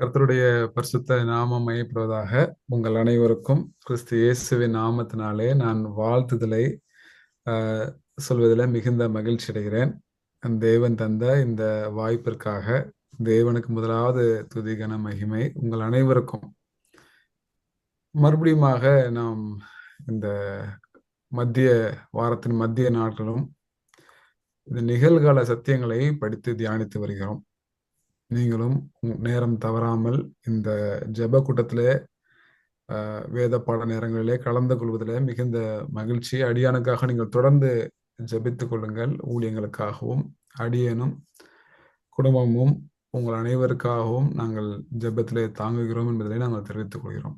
கர்த்தருடைய பரிசுத்த நாமம் மையப்படுவதாக உங்கள் அனைவருக்கும் கிறிஸ்து இயேசுவின் நாமத்தினாலே நான் வாழ்த்துதலை சொல்வதில் மிகுந்த மகிழ்ச்சி அடைகிறேன். அந்த தேவன் தந்த இந்த வாய்ப்பிற்காக தேவனுக்கு முதலாவது துதிகன மகிமை உங்கள் அனைவருக்கும். மறுபடியுமாக நாம் இந்த மத்திய வாரத்தின் மத்திய நாட்களும் இந்த நிகழ்கால சத்தியங்களை படித்து தியானித்து வருகிறோம். நீங்களும் நேரம் தவறாமல் இந்த ஜெப கூட்டத்திலே வேத பாட நேரங்களிலே கலந்து கொள்வதிலே மிகுந்த மகிழ்ச்சி. அடியானுக்காக நீங்கள் தொடர்ந்து ஜெபித்துக் கொள்ளுங்கள். ஊழியங்களுக்காகவும் அடியேனும் குடும்பமும் உங்கள் அனைவருக்காகவும் நாங்கள் ஜபத்திலே தாங்குகிறோம் என்பதை நாங்கள் தெரிவித்துக் கொள்கிறோம்.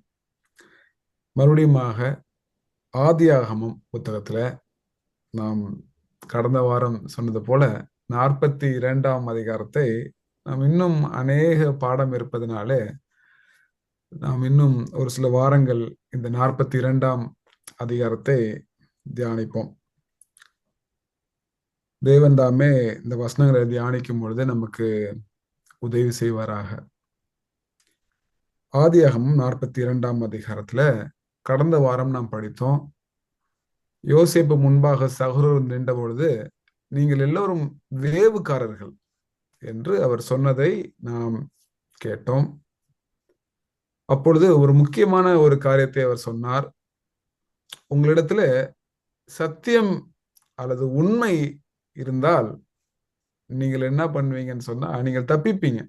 மறுபடியுமாக ஆதியாகமம் புத்தகத்துல நாம் கடந்த வாரம் சொன்னது போல நாற்பத்தி இரண்டாம் அதிகாரத்தை நாம் இன்னும் அநேக பாடம் இருப்பதனாலே நாம் இன்னும் ஒரு சில வாரங்கள் இந்த நாற்பத்தி இரண்டாம் அதிகாரத்தை தியானிப்போம். தேவன் தாமே இந்த வசனங்களை தியானிக்கும் பொழுது நமக்கு உதவி செய்வாராக. ஆதியாகமும் நாற்பத்தி இரண்டாம் அதிகாரத்துல கடந்த வாரம் நாம் படித்தோம். யோசிப்பு முன்பாக சகோதரர் நின்ற பொழுது நீங்கள் எல்லோரும் வேவுக்காரர்கள் என்று அவர் சொன்னதை நாம் கேட்டோம். அப்பொழுது ஒரு முக்கியமான ஒரு காரியத்தை அவர் சொன்னார். உங்களிடத்துல சத்தியம் அல்லது உண்மை இருந்தால் நீங்கள் என்ன பண்ணுவீங்கன்னு சொன்னா நீங்கள் தப்பிப்பீங்க.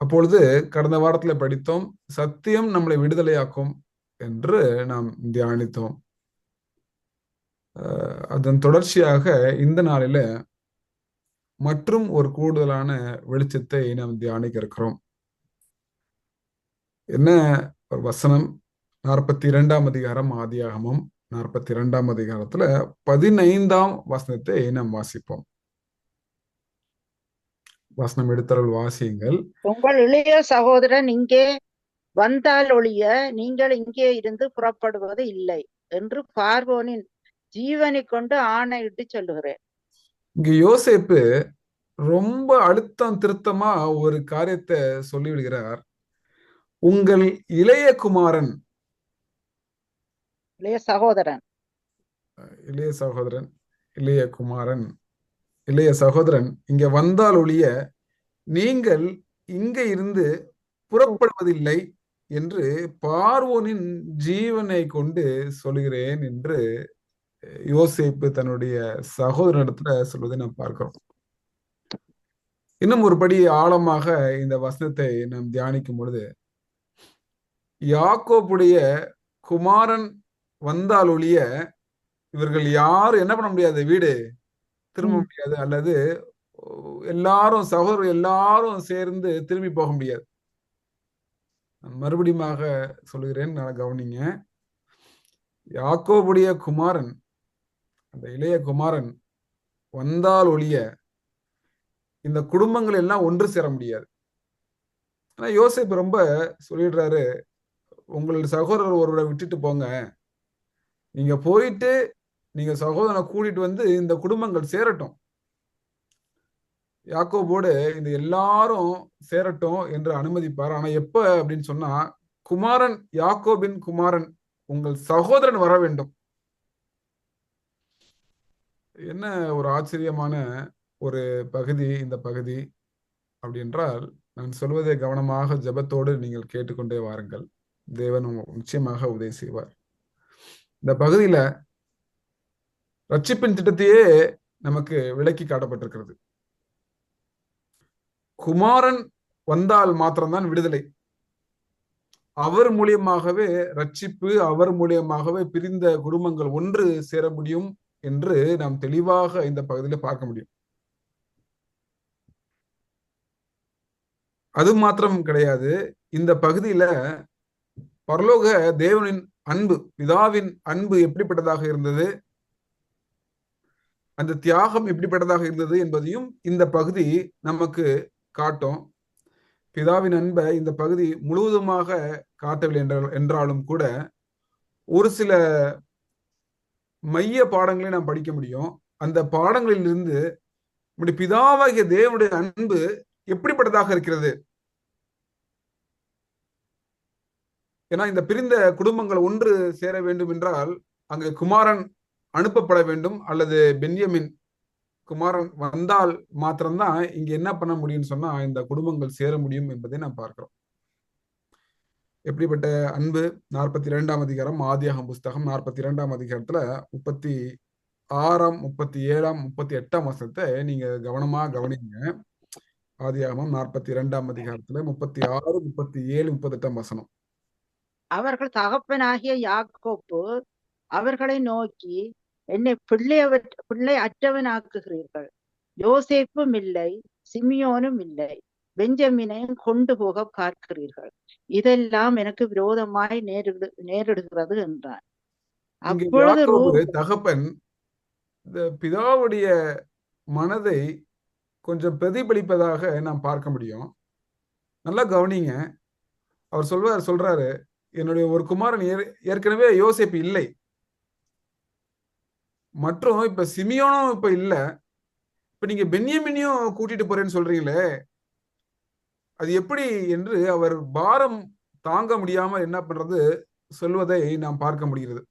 அப்பொழுது கடந்த வாரத்துல படித்தோம் சத்தியம் நம்மளை விடுதலையாக்கும் என்று நாம் தியானித்தோம். அதன் தொடர்ச்சியாக இந்த நாளில மற்றும் ஒரு கூடுதலான வெளிச்சத்தை நாம் தியானிக்க இருக்கிறோம். என்ன ஒரு வசனம்? நாற்பத்தி இரண்டாம் அதிகாரம் ஆதியாகமம் நாற்பத்தி இரண்டாம் அதிகாரத்துல பதினைந்தாம் வசனத்தை நாம் வாசிப்போம். வசனம் எடுத்தவர்கள் வாசியுங்கள். உங்கள் இளைய சகோதரன் இங்கே வந்தால் ஒழிய நீங்கள் இங்கே இருந்து புறப்படுவது இல்லை என்று பார்வோனின் ஜீவனை கொண்டு ஆணையிட்டு சொல்லுகிறேன். இங்க யோசேப்பு ரொம்ப அழுத்தம் திருத்தமா ஒரு காரியத்தை சொல்லிவிடுகிறார் உங்கள் இளைய குமாரன். இளைய சகோதரன். இளைய சகோதரன் இளைய குமாரன் இளைய சகோதரன் இங்க வந்தால் ஒழிய நீங்கள் இங்க இருந்து புறப்படுவதில்லை என்று பார்வோனின் ஜீவனை கொண்டு சொல்கிறேன் என்று யோசேப்பு தன்னுடைய சகோதரனிடத்துல சொல்வதை நாம் பார்க்கிறோம். இன்னும் ஒரு படி ஆழமாக இந்த வசனத்தை நாம் தியானிக்கும் பொழுது யாக்கோப்புடைய குமாரன் வந்தால் ஒழிய இவர்கள் யாரும் என்ன பண்ண முடியாது வீடு திரும்ப. முடியாது அல்லது எல்லாரும் சகோதரர் எல்லாரும் சேர்ந்து திரும்பி போக முடியாது. நான் மறுபடியுமாக சொல்கிறேன் நான் கவனிங்க. யாக்கோபுடைய குமாரன் அந்த இளைய குமாரன் வந்தால் ஒழிய இந்த குடும்பங்கள் எல்லாம் ஒன்று சேர முடியாது. ஆனா யோசிப்பு ரொம்ப சொல்லிடுறாரு உங்களோட சகோதரர் ஒருவரை விட்டுட்டு போங்க. நீங்க போயிட்டு நீங்க சகோதரனை கூட்டிட்டு வந்து இந்த குடும்பங்கள் சேரட்டும். யாக்கோபோடு இந்த எல்லாரும் சேரட்டும் என்று அனுமதிப்பார். ஆனா எப்ப? அப்படின்னு சொன்னா குமாரன் யாக்கோபின் குமாரன் உங்கள் சகோதரன் வர வேண்டும். என்ன ஒரு ஆச்சரியமான ஒரு பகுதி இந்த பகுதி அப்படி என்றால் நான் சொல்வதை கவனமாக ஜெபத்தோடு நீங்கள் கேட்டுக்கொண்டே வாருங்கள். தேவன் நிச்சயமாக உதவி செய்வார். இந்த பகுதியில ரட்சிப்பின் திட்டத்தையே நமக்கு விளக்கி காட்டப்பட்டிருக்கிறது. குமாரன் வந்தால் மாத்திரம்தான் விடுதலை. அவர் மூலியமாகவே ரட்சிப்பு அவர் மூலியமாகவே பிரிந்த குடும்பங்கள் ஒன்று சேர முடியும். என்று நாம் தெளிவாக இந்த பகுதியில பார்க்க முடியும். அது மாத்திரம் கிடையாது. இந்த பகுதியில பரலோக தேவனின் அன்பு பிதாவின் அன்பு எப்படிப்பட்டதாக இருந்தது? அந்த தியாகம் எப்படிப்பட்டதாக இருந்தது என்பதையும் இந்த பகுதி நமக்கு காட்டும். பிதாவின் அன்பை இந்த பகுதி முழுவதுமாக காட்டவில்லை என்றால் என்றாலும் கூட ஒரு சில மைய பாடங்களை நாம் படிக்க முடியும். அந்த பாடங்களில் இருந்து நம்முடைய பிதாவாகிய தேவனுடைய அன்பு எப்படிப்பட்டதாக இருக்கிறது? ஏன்னா இந்த பிரிந்த குடும்பங்கள் ஒன்று சேர வேண்டும் என்றால் அங்கு குமாரன் அனுப்பப்பட வேண்டும் அல்லது பென்யமின் குமாரன் வந்தால் மாத்திரம்தான் இங்க என்ன பண்ண முடியும்னு சொன்னா இந்த குடும்பங்கள் சேர முடியும் என்பதை நாம் பார்க்கிறோம். எப்படிப்பட்ட அன்பு? நாற்பத்தி இரண்டாம் அதிகாரம் ஆதியாகம் புஸ்தகம் நாற்பத்தி ரெண்டாம் அதிகாரத்துல முப்பத்தி ஆறாம் முப்பத்தி ஏழாம் முப்பத்தி எட்டாம் வசனத்தை நீங்க கவனமா கவனிங்க. ஆதியாகமம் நாற்பத்தி இரண்டாம் அதிகாரத்துல முப்பத்தி ஆறு முப்பத்தி ஏழு முப்பத்தி எட்டாம் வசனம். அவர்கள் தகப்பனாகிய யாக்கோப்பு அவர்களை நோக்கி என்னை பிள்ளையவர் பிள்ளை அற்றவனாக்குகிறீர்கள். யோசேப்பும் இல்லை சிமியோனும் இல்லை. பெஞ்சமினையும் கொண்டு போக பார்க்கிறீர்கள். இதெல்லாம் எனக்கு விரோதமாய் நேரிடு நேரிடுகிறது என்றான் அப்பொழுது தகப்பன் இந்த பிதாவுடைய மனதை கொஞ்சம் பிரதிபலிப்பதாக நாம் பார்க்க முடியும். நல்லா கவனிங்க. அவர் சொல்வார் சொல்றாரு என்னுடைய ஒரு குமாரன் ஏற்- ஏற்கனவே யோசேப்பு இல்லை. மற்றும் இப்ப சிமியோனும் இப்ப இல்ல. இப்ப நீங்க பென்யமினையும் கூட்டிட்டு போறேன்னு சொல்றீங்களே அது எப்படி என்று அவர் பாரம் தாங்க முடியாமல் என்ன பண்றது? சொல்வதை நாம் பார்க்க முடிகிறது.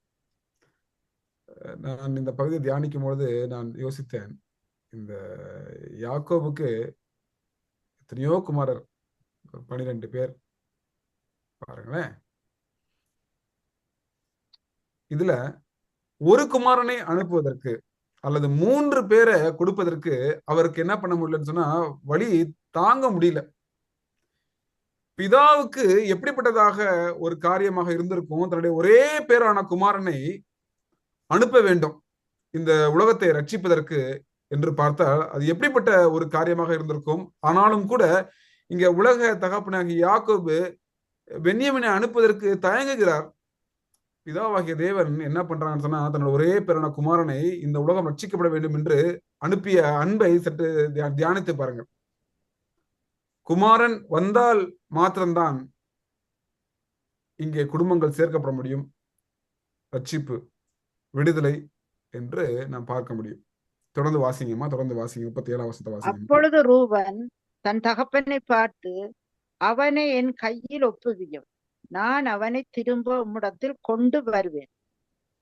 நான் இந்த பகுதியை தியானிக்கும் பொழுது நான் யோசித்தேன். இந்த யாக்கோபுக்கு எத்தனையோ குமாரர் பனிரெண்டு பேர். பாருங்களேன். இதுல ஒரு குமாரனை அனுப்புவதற்கு அல்லது மூன்று பேரை கொடுப்பதற்கு அவருக்கு என்ன பண்ண முடியலன்னு சொன்னா வழி தாங்க முடியல. பிதாவுக்கு எப்படிப்பட்டதாக ஒரு காரியமாக இருந்திருக்கும்? தன்னுடைய ஒரே பேரான குமாரனை அனுப்ப வேண்டும். இந்த உலகத்தை ரட்சிப்பதற்கு என்று பார்த்தால் அது எப்படிப்பட்ட ஒரு காரியமாக இருந்திருக்கும்? ஆனாலும் கூட இங்க உலக தகப்பனாகிய யாக்கோபு பென்யமினை அனுப்புவதற்கு தயங்குகிறார். பிதாவாகிய தேவன் என்ன பண்றாங்கன்னு சொன்னா தன்னோட ஒரே பேரான குமாரனை இந்த உலகம் ரட்சிக்கப்பட வேண்டும் என்று அனுப்பிய அன்பை சற்று தியா- தியானித்து பாருங்கள். குமாரன் வந்தால் மாத்திரம்தான் இங்கே குடும்பங்கள் சேர்க்கப்பட முடியும். ரட்சிப்பு விடுதலை என்று நாம் பார்க்க முடியும். தொடர்ந்து வாசிங்கம்மா தொடர்ந்து வாசிங்க. முப்பத்தி ஏழாம் வருஷத்தை வாசிங்க. அப்பொழுது ரூபன் தன் தகப்பனை பார்த்து அவனை என் கையில் ஒப்புவியும். நான் அவனை திரும்ப உம்மிடத்தில் கொண்டு வருவேன்.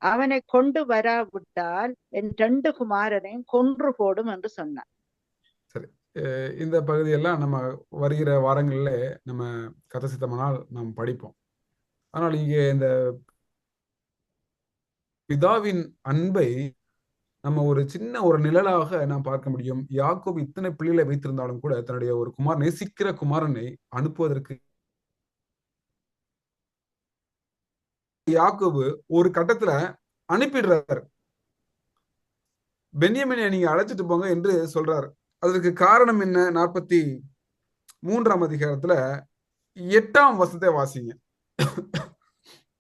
அவனை கொண்டு வராவிட்டால் என் ரெண்டு குமாரனையும் கொன்று போடும் என்று சொன்னான். இந்த பகுதியெல்லாம் நம்ம வருகிற வாரங்களில் நம்ம கதை சித்தமானால் நாம் படிப்போம். ஆனால் இங்கே இந்த பிதாவின் அன்பை நம்ம ஒரு சின்ன ஒரு நிழலாக நாம் பார்க்க முடியும். யாக்கோப் இத்தனை பிள்ளைகளை வைத்திருந்தாலும் கூட தன்னுடைய ஒரு குமார் நேசிக்கிற குமாரனை அனுப்புவதற்கு யாக்கோபு ஒரு கட்டத்துல அனுப்பிடுறாரு. பென்யமினை நீங்க அழைச்சிட்டு போங்க என்று சொல்றாரு. அதற்கு காரணம் என்ன? நாற்பத்தி மூன்றாம் அதிகாரத்துல எட்டாம் வசத்தை வாசிங்க.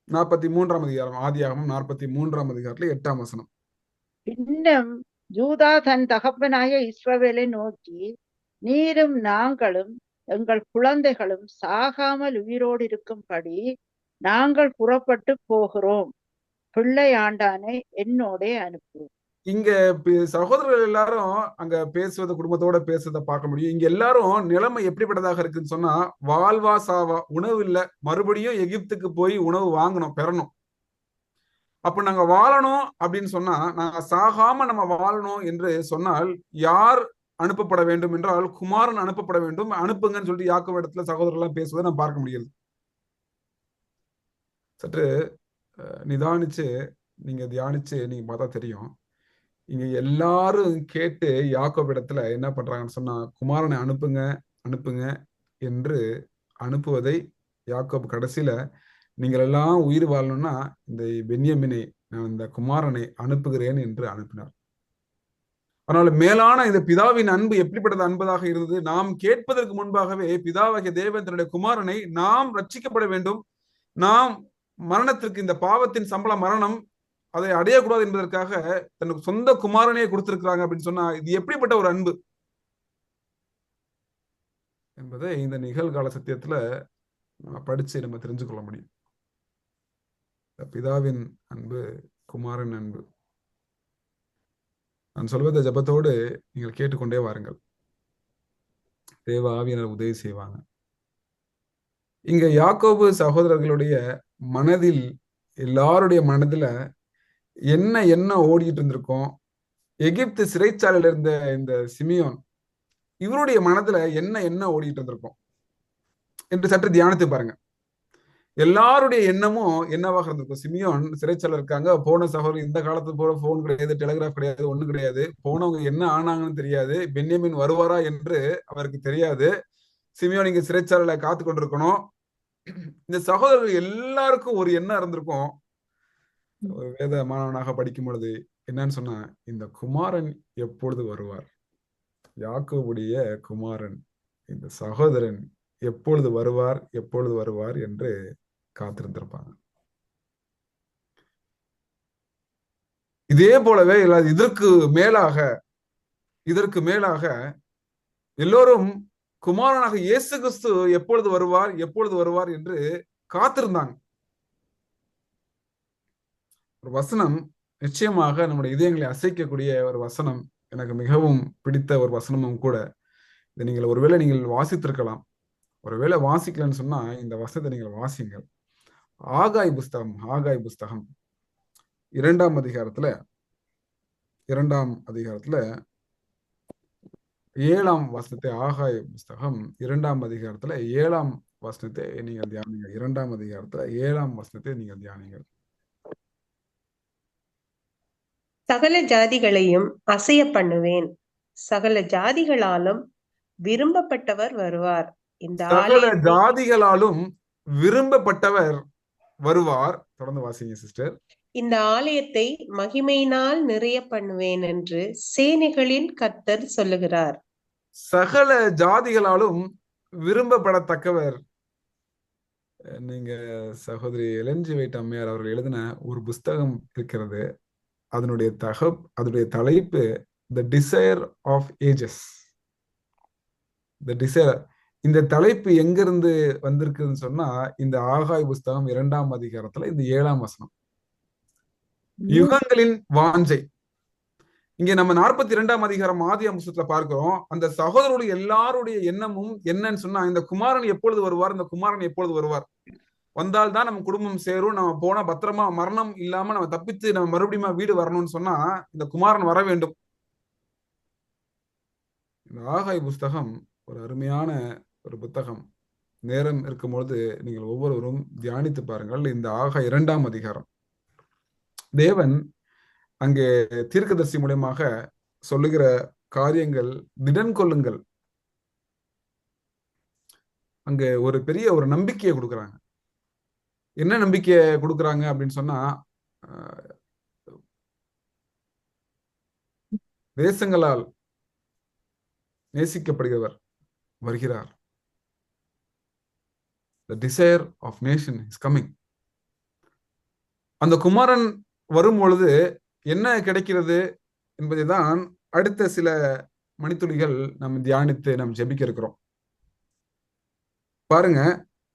நாற்பத்தி மூன்றாம் அதிகாரம் ஆதியாகமம் நாற்பத்தி மூன்றாம் அதிகாரத்துல எட்டாம் வசனம். பின்னும் ஜூதா தன் தகப்பனாய இஸ்ரவேலை நோக்கி நீரும் நாங்களும் எங்கள் குழந்தைகளும் சாகாமல் உயிரோடு இருக்கும்படி நாங்கள் புறப்பட்டு போகிறோம். பிள்ளை ஆண்டானை என்னோடே அனுப்புவோம் இங்க சகோதரர்கள் எல்லாரும் அங்க பேசுவத குடும்பத்தோட பேசுறத பார்க்க முடியும். இங்க எல்லாரும் நிலைமை எப்படிப்பட்டதாக இருக்குன்னு சொன்னா வாழ்வா சாவா உணவு இல்ல. மறுபடியும் எகிப்துக்கு போய் உணவு வாங்கணும் பெறணும். அப்ப நாங்க வாழணும் அப்படின்னு சொன்னா நாங்க சாகாம நம்ம வாழணும் என்று சொன்னால் யார் அனுப்பப்பட வேண்டும் என்றால் குமாரன் அனுப்பப்பட வேண்டும். அனுப்புங்கன்னு சொல்லிட்டு யாக்கும் இடத்துல சகோதரர் எல்லாம் பேசுவதை நம்ம பார்க்க முடியாது சற்று நிதானிச்சு நீங்க தியானிச்சு நீங்க பார்த்தா தெரியும். இங்க எல்லாரும் கேட்டு யாக்கோபு இடத்துல என்ன பண்றாங்கன்னு சொன்னா குமாரனை அனுப்புங்க அனுப்புங்க என்று அனுப்புவதை யாக்கோப் கடைசியில நீங்கள் எல்லாம் உயிர் வாழணும்னா இந்த பென்யமினை நான் இந்த குமாரனை அனுப்புகிறேன் என்று அனுப்பினார். அதனால மேலான இந்த பிதாவின் அன்பு எப்படிப்பட்டது அன்பதாக இருந்தது? நாம் கேட்பதற்கு முன்பாகவே பிதாவாகிய தேவன் தன்னுடைய குமாரனை நாம் ரட்சிக்கப்பட வேண்டும். நாம் மரணத்திற்கு இந்த பாவத்தின் சம்பள மரணம் அதை அடையக்கூடாது என்பதற்காக தனக்கு சொந்த குமாரனையே கொடுத்திருக்கிறாங்க அப்படின்னு சொன்னா இது எப்படிப்பட்ட ஒரு அன்பு? என்பதை இந்த நிகழ்கால சத்தியத்துல நம்ம படிச்சு நம்ம தெரிஞ்சு கொள்ள முடியும். பிதாவின் அன்பு குமாரன் அன்பு. நான் சொல்வதை ஜெபத்தோடு நீங்கள் கேட்டுக்கொண்டே வாருங்கள். தேவ ஆவியினர் உதவி செய்வாங்க. இங்க யாக்கோபு சகோதரர்களுடைய மனதில் எல்லாருடைய மனதில என்ன என்ன ஓடிக்கிட்டு இருந்திருக்கோம்? எகிப்து சிறைச்சாலையில இருந்த இந்த சிமியோன் இவருடைய மனதுல என்ன என்ன ஓடிக்கிட்டு இருந்திருக்கும்? என்று சற்று தியானித்து பாருங்க. எல்லாருடைய எண்ணமும் என்னவாக இருந்திருக்கும்? சிமியோன் சிறைச்சாலை இருக்காங்க. போன சகோதரி இந்த காலத்து போல போன் கிடையாது டெலிகிராஃப் கிடையாது ஒண்ணு கிடையாது. போனவங்க என்ன ஆனாங்கன்னு தெரியாது. பென்யமின் வருவாரா என்று அவருக்கு தெரியாது. சிமியோன் இங்க சிறைச்சாலையில காத்து கொண்டிருக்கணும் இந்த சகோதரர்கள் எல்லாருக்கும் ஒரு எண்ணம் இருந்திருக்கும். ஒரு வேத மாணவனாக படிக்கும் பொழுது என்னன்னு சொன்னா இந்த குமாரன் எப்பொழுது வருவார்? யாக்கோவுடைய குமாரன் இந்த சகோதரன் எப்பொழுது வருவார் எப்பொழுது வருவார் என்று காத்திருந்திருப்பாங்க. இதே போலவே இதற்கு மேலாக இதற்கு மேலாக எல்லோரும் குமாரனாக இயேசு கிறிஸ்து எப்பொழுது வருவார் எப்பொழுது வருவார் என்று காத்திருந்தாங்க. ஒரு வசனம் நிச்சயமாக நம்முடைய இதயங்களை அசைக்கக்கூடிய ஒரு வசனம். எனக்கு மிகவும் பிடித்த ஒரு வசனமும் கூட. இதை நீங்கள் ஒருவேளை நீங்கள் வாசித்திருக்கலாம். ஒருவேளை வாசிக்கலன்னு சொன்னா இந்த வசனத்தை நீங்கள் வாசிங்கள். ஆகாய் புஸ்தகம் ஆகாய் புஸ்தகம். இரண்டாம் அதிகாரத்துல இரண்டாம் அதிகாரத்துல ஏழாம் வசனத்தை ஆகாய் புஸ்தகம் இரண்டாம் அதிகாரத்துல ஏழாம் வசனத்தை நீங்கள் தியானிங்க இரண்டாம் அதிகாரத்துல ஏழாம் வசனத்தை நீங்கள் தியானிங்கள் சகல ஜாதிகளையும் அசைய பண்ணுவேன். சகல ஜாதிகளாலும் விரும்பப்பட்டவர் வருவார். இந்த சகல ஜாதிகளாலும் விரும்பப்பட்டவர் வருவார். தொடர்ந்து வாசிங்க சிஸ்டர் இந்த ஆலயத்தை மகிமையினால் நிறைய பண்ணுவேன் என்று சேனைகளின் கர்த்தர் சொல்லுகிறார். சகல ஜாதிகளாலும் விரும்பப்படத்தக்கவர். நீங்க சகோதரி எலன்ஜி வைட் அம்மையார் அவர்கள் எழுதின ஒரு புஸ்தகம் இருக்கிறது. அதனுடைய தக அதனுடைய தலைப்பு the desire of ages the desire இந்த தலைப்பு எங்கிருந்து வந்திருக்குதுன்னு சொன்னா இந்த ஆகாய் புஸ்தகம் இரண்டாம் அதிகாரத்துல இந்த ஏழாம் வசனம். யுகங்களின் வாஞ்சை. இங்க நம்ம நாற்பத்தி இரண்டாம் அதிகாரம் ஆதி அம்சத்துல பார்க்கிறோம். அந்த சகோதரருடைய எல்லாருடைய எண்ணமும் என்னன்னு சொன்னா இந்த குமாரன் எப்பொழுது வருவார்? இந்த குமாரன் எப்பொழுது வருவார்? வந்தால் தான் நம்ம குடும்பம் சேரும். நம்ம போனா பத்திரமா மரணம் இல்லாம நம்ம தப்பித்து நம்ம மறுபடியும் வீடு வரணும்னு சொன்னா இந்த குமாரன் வர வேண்டும். இந்த ஆகாய் புஸ்தகம் ஒரு அருமையான ஒரு புத்தகம். நேரம் இருக்கும்பொழுது நீங்கள் ஒவ்வொருவரும் தியானித்து பாருங்கள். இந்த ஆக இரண்டாம் அதிகாரம். தேவன் அங்கே தீர்க்கதரிசி மூலியமாக சொல்லுகிற காரியங்கள் திடன் கொள்ளுங்கள் அங்க ஒரு பெரிய ஒரு நம்பிக்கையை கொடுக்குறாங்க. என்ன நம்பிக்கை கொடுக்குறாங்க அப்படின்னு சொன்னா தேசங்களால் நேசிக்கப்படுகிறவர் வருகிறார். The desire of nation is coming அந்த குமாரன் வரும் பொழுது என்ன கிடைக்கிறது என்பதை தான் அடுத்த சில மணித்துளிகள் நம்ம தியானித்து நம்ம ஜெபிக்க இருக்கிறோம். பாருங்க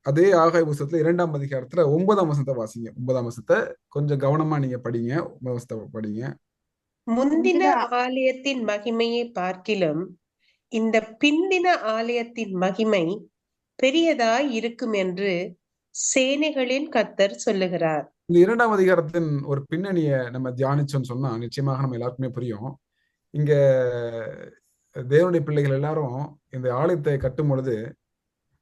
அதே ஆகாய புஸ்தகத்துல இரண்டாம் அதிகாரத்துல ஒன்பதாம் வசனத்தை வாசிங்க. ஒன்பதாம் வசனத்தை கொஞ்சம் கவனமா நீங்க படிங்க. ஒன்பதாம் படிங்க. முந்தின ஆலயத்தின் மகிமையை பார்க்கிலும் இந்த பிந்தின ஆலயத்தின் மகிமை பெரியதாய் இருக்கும் என்று சேனைகளின் கர்த்தர் சொல்லுகிறார். இந்த இரண்டாம் அதிகாரத்தின் ஒரு பின்னணியை நம்ம தியானிச்சோம்னு சொன்னா நிச்சயமாக நம்ம எல்லாருக்குமே புரியும். இங்க தேவனுடைய பிள்ளைகள் எல்லாரும் இந்த ஆலயத்தை கட்டும் பொழுது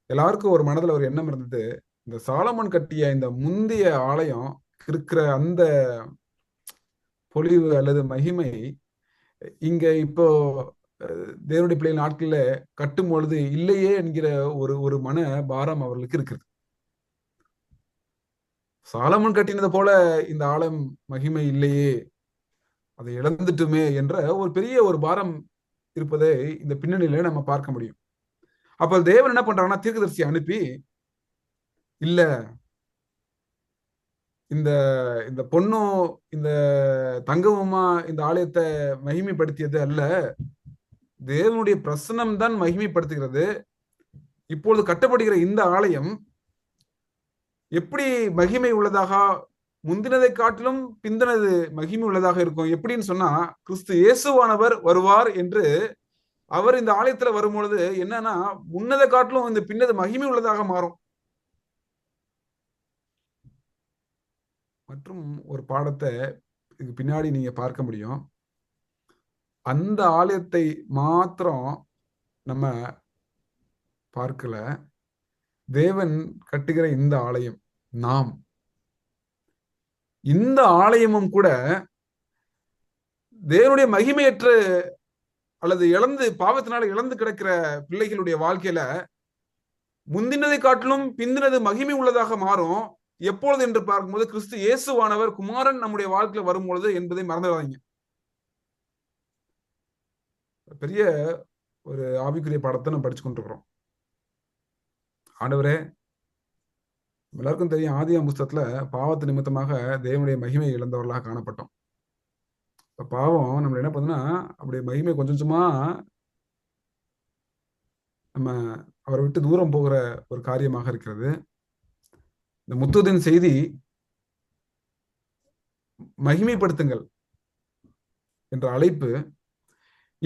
எல்லாருக்கும் ஒரு மனதுல ஒரு எண்ணம் இருந்தது. இந்த சாலமன் கட்டிய இந்த முந்தைய ஆலயம் இருக்கிற அந்த பொலிவு அல்லது மகிமை இங்க இப்போ தேவனுடைய பிள்ளை நாட்கள்ல கட்டும் பொழுது இல்லையே என்கிற ஒரு ஒரு மன பாரம் அவர்களுக்கு இருக்குது. சாலமன் கட்டினது போல இந்த ஆலயம் மகிமை இல்லையே அதை இழந்துட்டுமே என்ற ஒரு பெரிய ஒரு பாரம் இருப்பதை இந்த பின்னணியில நம்ம பார்க்க முடியும். அப்ப தேவன் என்ன பண்றாங்கன்னா தீர்க்கதரிசி அனுப்பி இல்ல இந்த இந்த பொண்ணும் இந்த தங்கமுமா இந்த ஆலயத்தை மகிமைப்படுத்தியது அல்ல. தேவனுடைய பிரசனம் தான் மகிமைப்படுத்துகிறது. இப்பொழுது கட்டப்படுகிற இந்த ஆலயம் எப்படி மகிமை உள்ளதாக முந்தினதை காட்டிலும் பிந்தினது மகிமை உள்ளதாக இருக்கும்? எப்படின்னு சொன்னா கிறிஸ்து இயேசுவானவர் வருவார் என்று அவர் இந்த ஆலயத்துல வரும்பொழுது என்னன்னா முன்னதை காட்டிலும் இந்த பின்னது மகிமை உள்ளதாக மாறும். மற்றும் ஒரு பாடத்தை இதுக்கு பின்னாடி நீங்க பார்க்க முடியும். அந்த ஆலயத்தை மாத்திரம் நம்ம பார்க்கல. தேவன் கட்டுகிற இந்த ஆலயம் நாம். இந்த ஆலயமும் கூட தேவனுடைய மகிமையற்ற அல்லது இழந்து பாவத்தினால இழந்து கிடக்கிற பிள்ளைகளுடைய வாழ்க்கையில முந்தினதை காட்டிலும் பிந்தினது மகிமை உள்ளதாக மாறும். எப்பொழுது என்று பார்க்கும்போது கிறிஸ்து இயேசுவானவர் குமாரன் நம்முடைய வாழ்க்கையில வரும்பொழுது என்பதை மறந்துடாதீங்க. பெரிய ஒரு ஆவிக்குரிய படத்தை நம்ம படிச்சு கொண்டிருக்கிறோம். ஆண்டவரே எல்லாருக்கும் தெரியும் ஆதியா புஸ்தகத்துல பாவத்து நிமித்தமாக தேவனுடைய மகிமை இழந்தவர்களாக காணப்பட்டோம். இப்ப பாவம் நம்ம என்ன பண்ணுன்னா அப்படி மகிமை கொஞ்சம் கொஞ்சமா நம்ம அவரை விட்டு தூரம் போகிற ஒரு காரியமாக இருக்கிறது. இந்த முத்துதின் செய்தி மகிமைப்படுத்துங்கள் என்ற அழைப்பு.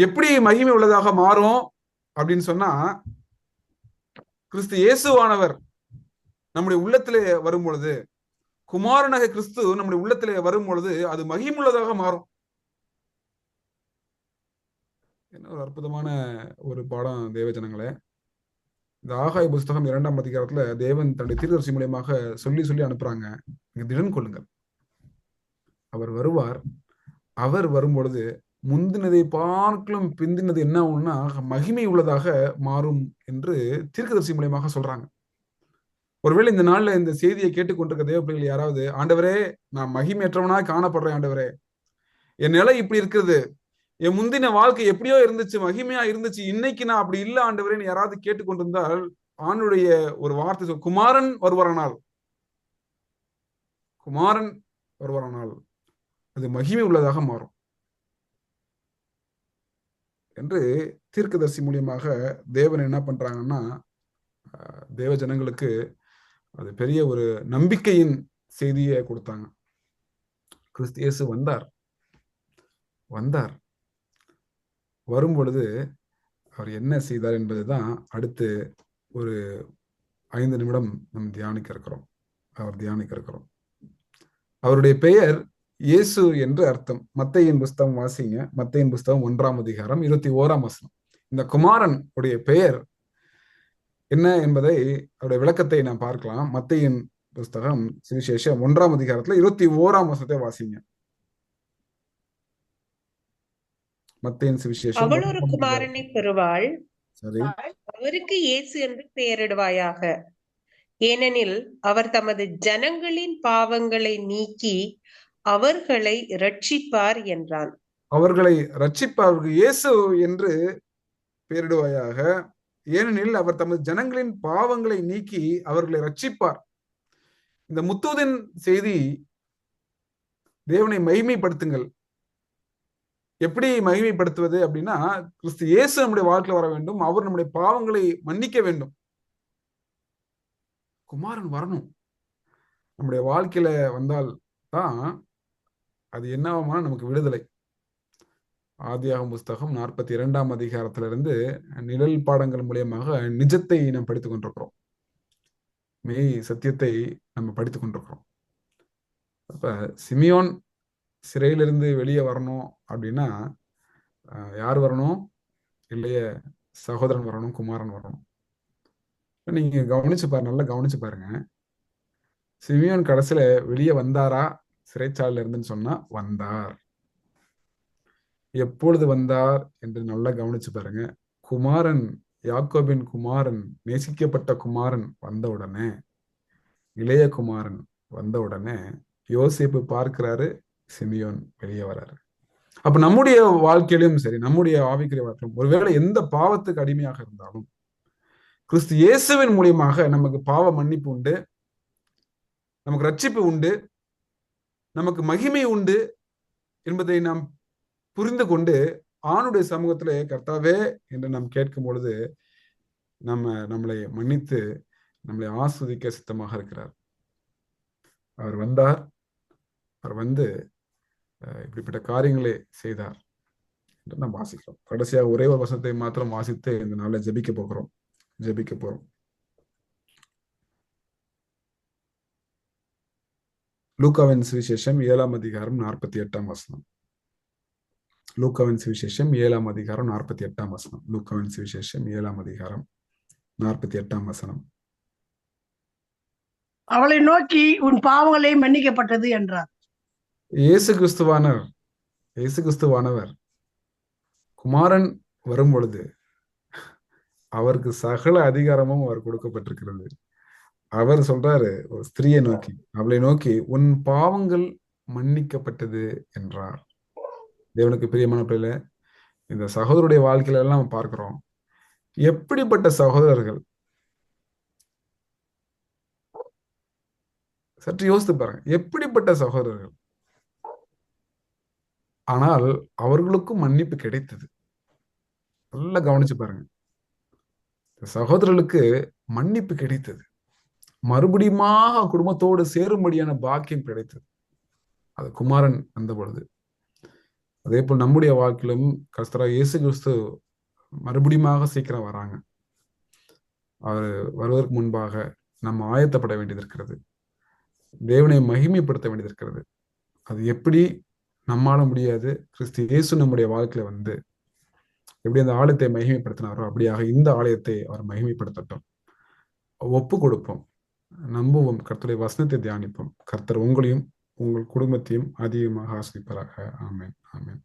எப்படி மகிமை உள்ளதாக மாறும் அப்படின்னு சொன்னா கிறிஸ்து இயேசுவானவர் நம்முடைய உள்ளத்திலே வரும் பொழுது குமாரனாக கிறிஸ்து நம்முடைய உள்ளத்திலே வரும் பொழுது அது மகிமுள்ளதாக மாறும். என்ன ஒரு அற்புதமான ஒரு பாடம் தேவஜனங்களே இந்த ஆகாய புஸ்தகம் இரண்டாம் அதிகாரத்துல தேவன் தன்னுடைய தீர்தரிசி மூலியமாக சொல்லி சொல்லி அனுப்புறாங்க. நீங்க திடன் கொள்ளுங்கள். அவர் வருவார். அவர் வரும் பொழுது முந்தினதை பார்க்கலும் பிந்தினது என்ன ஆகும்னா மகிமை உள்ளதாக மாறும் என்று தீர்க்கதரிசி மூலியமாக சொல்றாங்க. ஒருவேளை இந்த நாள்ல இந்த செய்தியை கேட்டுக்கொண்டிருக்க தேவ பிள்ளைகள் யாராவது ஆண்டவரே நான் மகிமையற்றவனா காணப்படுறேன் ஆண்டவரே. என் நிலை இப்படி இருக்குது என் முந்தின வாழ்க்கை எப்படியோ இருந்துச்சு மகிமையா இருந்துச்சு. இன்னைக்கு நான் அப்படி இல்ல ஆண்டவரேன்னு யாராவது கேட்டுக்கொண்டிருந்தால் ஆணுடைய ஒரு வார்த்தை சொல் குமாரன் வருவாரானால் குமாரன் வருவாரானால் அது மகிமை உள்ளதாக மாறும். என்று தீர்க்கதரிசி மூலியமாக தேவன் என்ன பண்றாங்கன்னா தேவ ஜனங்களுக்கு அது பெரிய ஒரு நம்பிக்கையின் செய்தியை கொடுத்தாங்க. கிறிஸ்து இயேசு வந்தார். வந்தார். வரும் பொழுது அவர் என்ன செய்தார் என்பது தான் அடுத்து ஒரு ஐந்து நிமிடம் நம் தியானிக்க இருக்கிறோம் அவர் தியானிக்க இருக்கிறோம் அவருடைய பெயர் இயேசு என்று அர்த்தம். மத்தையின் புஸ்தகம் வாசிங்க. மத்தையின் புஸ்தகம் ஒன்றாம் அதிகாரம் இருபத்தி ஓராம் வசனம். இந்த குமாரன் உடைய பெயர் என்ன என்பதை அவருடைய விளக்கத்தை நாம் பார்க்கலாம். மத்தையின் புஸ்தகம் சுவிசேஷம் ஒன்றாம் அதிகாரத்துல இருபத்தி ஓராம் வசனத்தை வாசிங்க. மத்தையின் சுவிசேஷம் அவள் ஒரு குமாரனை பெறுவாள். சரி. அவருக்கு இயேசு என்று பெயரிடுவாயாக. ஏனெனில் அவர் தமது ஜனங்களின் பாவங்களை நீக்கி அவர்களை ரட்சிப்பார் என்றான். அவர்களை ரட்சிப்பார்கள் இயேசு என்று பெயரிடுவாயாக. ஏனெனில் அவர் தமது ஜனங்களின் பாவங்களை நீக்கி அவர்களை ரட்சிப்பார் இந்த முத்தூதின் செய்தி தேவனை மகிமைப்படுத்துங்கள். எப்படி மகிமைப்படுத்துவது அப்படின்னா கிறிஸ்து இயேசு நம்முடைய வாழ்க்கையில் வர வேண்டும் அவர் நம்முடைய பாவங்களை மன்னிக்க வேண்டும். குமாரன் வரணும். நம்முடைய வாழ்க்கையில வந்தால் தான் அது என்னவாமா நமக்கு விடுதலை. ஆதியாகம் புஸ்தகம் நாற்பத்தி இரண்டாம் அதிகாரத்திலிருந்து நிழல் பாடங்கள் மூலியமாக நிஜத்தை நாம் படித்துக் கொண்டிருக்கிறோம். மெய் சத்தியத்தை நம்ம படித்துக் கொண்டிருக்கிறோம். அப்ப சிமியோன் சிறையிலிருந்து வெளியே வரணும் அப்படின்னா யார் வரணும்? இல்லைய சகோதரன் வரணும் குமாரன் வரணும். நீங்க கவனிச்சு பாரு நல்லா கவனிச்சு பாருங்க. சிமியோன் கடைசியில வெளியே வந்தாரா? சிறைச்சாலையில இருந்துன்னு சொன்னா வந்தார். எப்பொழுது வந்தார் என்று நல்லா கவனிச்சு பாருங்க. குமாரன் யாக்கோபின் குமாரன் நேசிக்கப்பட்ட குமாரன் வந்த உடனே இளைய குமாரன் வந்த உடனே யோசிப்பு பார்க்கிறாரு சிமியோன் வெளியே வராரு. அப்ப நம்முடைய வாழ்க்கையிலும் சரி நம்முடைய ஆவிக்குரிய வாழ்க்கையிலும் ஒருவேளை எந்த பாவத்துக்கு அடிமையாக இருந்தாலும் கிறிஸ்து இயேசுவின் மூலியமாக நமக்கு பாவ மன்னிப்பு உண்டு நமக்கு ரட்சிப்பு உண்டு நமக்கு மகிமை உண்டு என்பதை நாம் புரிந்து கொண்டு ஆணுடைய சமூகத்திலே கர்த்தாவே என்று நாம் கேட்கும் பொழுது நம்ம நம்மளை மன்னித்து நம்மளை ஆஸ்வதிக்க சித்தமாக இருக்கிறார். அவர் வந்தார் அவர் வந்து இப்படிப்பட்ட காரியங்களை செய்தார் என்று நாம் வாசிக்கிறோம். கடைசியாக ஒரே ஒரு வசனத்தை மாத்திரம் வாசித்து இந்த நாளில் ஜபிக்க போகிறோம். ஜபிக்க போறோம் லூக்காவின் சுவிசேஷம் ஏழாம் அதிகாரம் நாற்பத்தி எட்டாம் வசனம். லூக்காவின் சுவிசேஷம் ஏழாம் அதிகாரம் நாற்பத்தி எட்டாம் வசனம். லூக்காவின் சுவிசேஷம் ஏழாம் அதிகாரம் நாற்பத்தி எட்டாம் வசனம். அவளை நோக்கி உன் பாவங்களை மன்னிக்கப்பட்டது என்றார். இயேசு கிறிஸ்துவானவர் இயேசு கிறிஸ்துவானவர் குமாரன் வரும் பொழுது அவருக்கு சகல அதிகாரமும் அவர் கொடுக்கப்பட்டிருக்கிறது. அவர் சொல்றாரு ஒரு ஸ்திரியை நோக்கி அவளை நோக்கி உன் பாவங்கள் மன்னிக்கப்பட்டது என்றார். தேவனுக்கு பிரியமான பிள்ளை இந்த சகோதரருடைய வாழ்க்கையில எல்லாம் நம்ம பார்க்கிறோம் எப்படிப்பட்ட சகோதரர்கள்? சற்று யோசித்து பாருங்க எப்படிப்பட்ட சகோதரர்கள்? ஆனால் அவர்களுக்கும் மன்னிப்பு கிடைத்தது. நல்லா கவனிச்சு பாருங்க. சகோதரர்களுக்கு மன்னிப்பு கிடைத்தது. மறுபடியுமாக குடும்பத்தோடு சேரும்படியான பாக்கியம் கிடைத்தது. அது குமாரன் வந்த பொழுது. அதே போல் நம்முடைய வாழ்க்கையிலும் கஸ்தரா இயேசு கிறிஸ்து மறுபடியுமாக சீக்கிரம் வராங்க. அவர் வருவதற்கு முன்பாக நம்ம ஆயத்தப்பட வேண்டியது இருக்கிறது. தேவனை மகிமைப்படுத்த வேண்டியது இருக்கிறது. அது எப்படி நம்மால முடியாது. கிறிஸ்து இயேசு நம்முடைய வாழ்க்கையில வந்து எப்படி அந்த ஆலயத்தை மகிமைப்படுத்தினாரோ அப்படியாக இந்த ஆலயத்தை அவர் மகிமைப்படுத்தட்டும். ஒப்பு கொடுப்போம். நம்புவோம். கர்த்தருடைய வசனத்தை தியானிப்போம். கர்த்தர் உங்களையும் உங்கள் குடும்பத்தையும் அதிகமாக ஆசிரிப்பராக. ஆமேன். ஆமேன்.